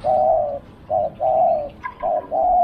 Bye. Bye. Bye. Bye.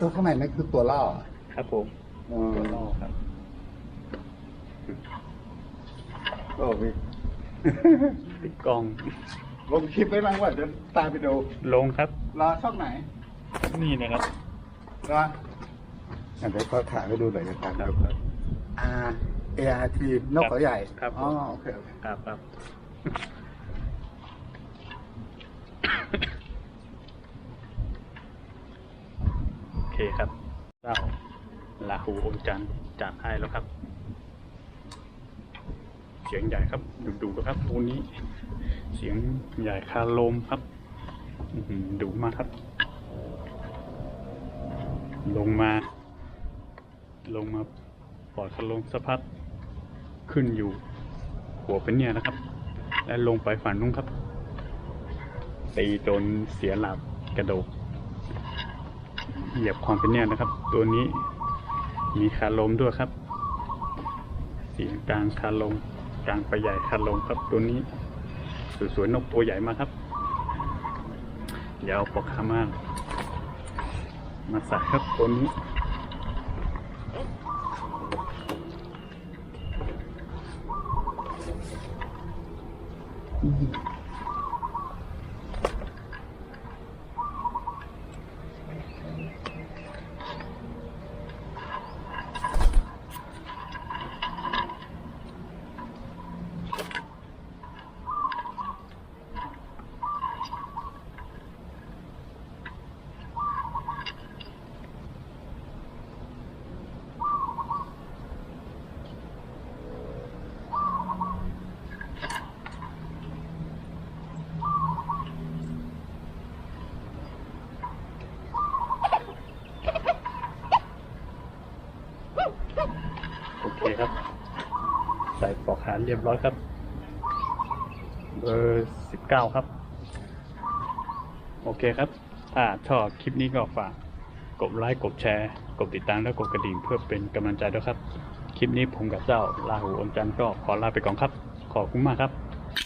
ตัวข้างในนั่นคือตัวล่อครับผมอืมตัวล่อครับโอ้พี่ติดกล้อง ลงคลิปไว้บ้างว่าจะตามไปดูลงครับ รอช่องไหนนี่นะครับรออะเดี๋ยวขอถ่ายให้ดูหน่อยนะครับครับครับอ่า ART นกเขาใหญ่ ครับอ๋อโอเคโอเคครับครับ โอเคครับเจ้า ลาหูอมจันจัดให้แล้วครับ เสียงใหญ่ครับดูดูนะครับตัวนี้ เสียงใหญ่คาลมครับดุมากครับ ลงมา ลงมาปล่อยคาลมสักพักขึ้นอยู่ หัวเป็นเนี่ยนะครับ และลงไปฝันนุ่งครับ ตีจนเสียหลักกระโดดเหยียบความเป็นเนี่ยนะครับ ตัวนี้ มีคาลมด้วยครับ เสียงกลางคาลมกลางไปใหญ่คาลมครับตัวนี้ สวยๆนกตัวใหญ่มากครับ เดี๋ยวเอาปอกคามากมาใส่ครับตัวนี้ โอเคครับ ใส่ปลอกหาร เรียบร้อยครับ เบอร์สิบเก้าครับ โอเคครับ ถ้าชอบคลิปนี้ก็ฝากกดไลค์ กดแชร์ กดติดตามและกดกระดิ่งเพื่อเป็นกำลังใจด้วยครับ คลิปนี้ผมกับเจ้าลาหูอมจันทร์ก็ขอลาไปก่อนครับ ขอบคุณมากครับ